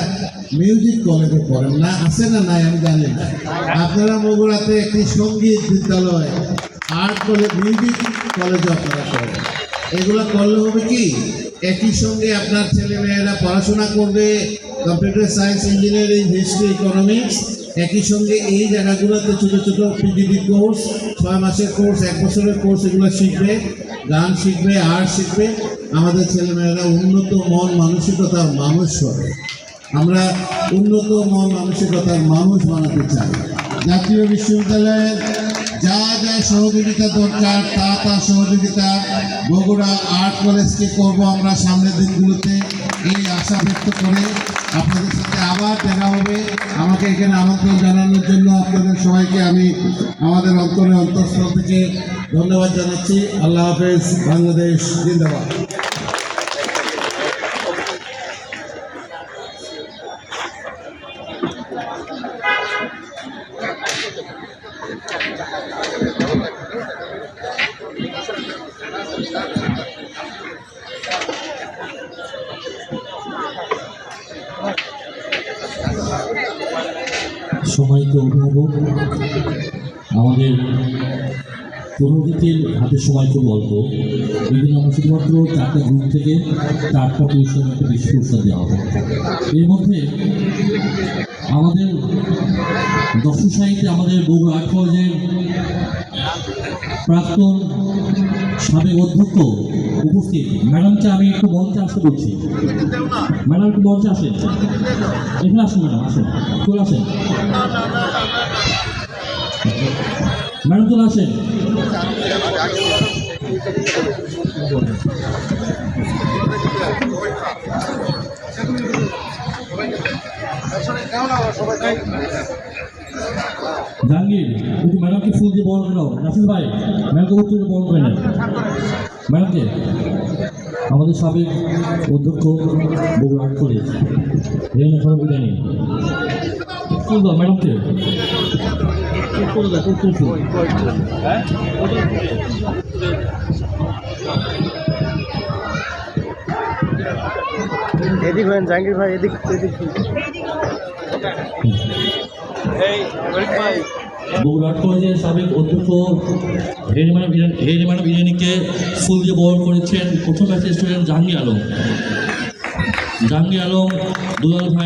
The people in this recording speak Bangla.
একটা মিউজিক কলেজে পড়েন না, আছে না নাই আমি জানি না। আপনারা বগুড়াতে একটি সংগীত বিদ্যালয় আর্ট কলেজ মিউজিক কলেজে আপনারা করেন। এগুলো করলে হবে কি? একই সঙ্গে আপনার ছেলে মেয়েরা পড়াশোনা করবে computer science engineering history economics একই সঙ্গে এই জায়গাগুলোতে ছোটো ছোটো পিজিডি কোর্স ছয় মাসের কোর্স এক বছরের কোর্স এগুলো শিখবে, গান শিখবে আর্ট শিখবে। আমাদের ছেলেমেয়েরা উন্নত মন, মানসিকতার মানুষ হবে। আমরা উন্নত মন মানসিকতার মানুষ বানাতে চাই। জাতীয় বিশ্ববিদ্যালয়ের যা যা সহযোগিতা দরকার, তা তা সহযোগিতা বগুড়া আর্ট কলেজকে করব আমরা সামনের দিনগুলোতে। এই আশা ব্যক্ত করে আপনাদের সাথে আবার দেখা হবে। আমাকে এখানে আমন্ত্রণ জানানোর জন্য আপনাদের সবাইকে আমি আমাদের অন্তরে অন্তঃস্থল থেকে ধন্যবাদ জানাচ্ছি। আল্লাহ হাফেজ, বাংলাদেশ, জিন্দাবাদ। সম্মানিত অভিভাবক আমাদের পুরোহিতের হাতে সময় খুব অল্প। জন্য আমরা শুধুমাত্র চারটা গ্রুপ থেকে চারটা পুরস্কার একটা বেশি পুরস্কার দেওয়া হবে। এর মধ্যে আমাদের দর্শক সাহিত্যে আমাদের বগুড়া আর্ট কলেজের প্রাক্তন সাবেক অধ্যক্ষ উপস্থিত। ম্যাডামকে আমি একটু মঞ্চে আসতে বলছি। ম্যাডাম, একটু মঞ্চে আসেন। এখানে আসুন ম্যাডাম, আসেন। চলে আসেন। ম্যাডাম চলে আসেন। জাহাঙ্গীর, একটু ম্যাডামকে ফুল দিয়ে বড় করে নাসির ভাই, ম্যাডামকে উত্তর বড় করে নেন। ম্যাডামকে, আমাদের সাবেক অধ্যক্ষ বগুড়া আর্ট কলেজ বিদায় ফুল দাও ম্যাডামকে। এদিক হয়েন জাহাঙ্গীর ভাই এদিক এদিক। বগুড়া সাবেক অধ্যক্ষ হেরিমানা হেরিমানা বিরিয়ানিকে ফুল দিয়ে বরণ করেছেন প্রথম ব্যাচের স্টুডেন্ট জাহাঙ্গীর আলম। জাহাঙ্গীর আলম দুলাল ভাই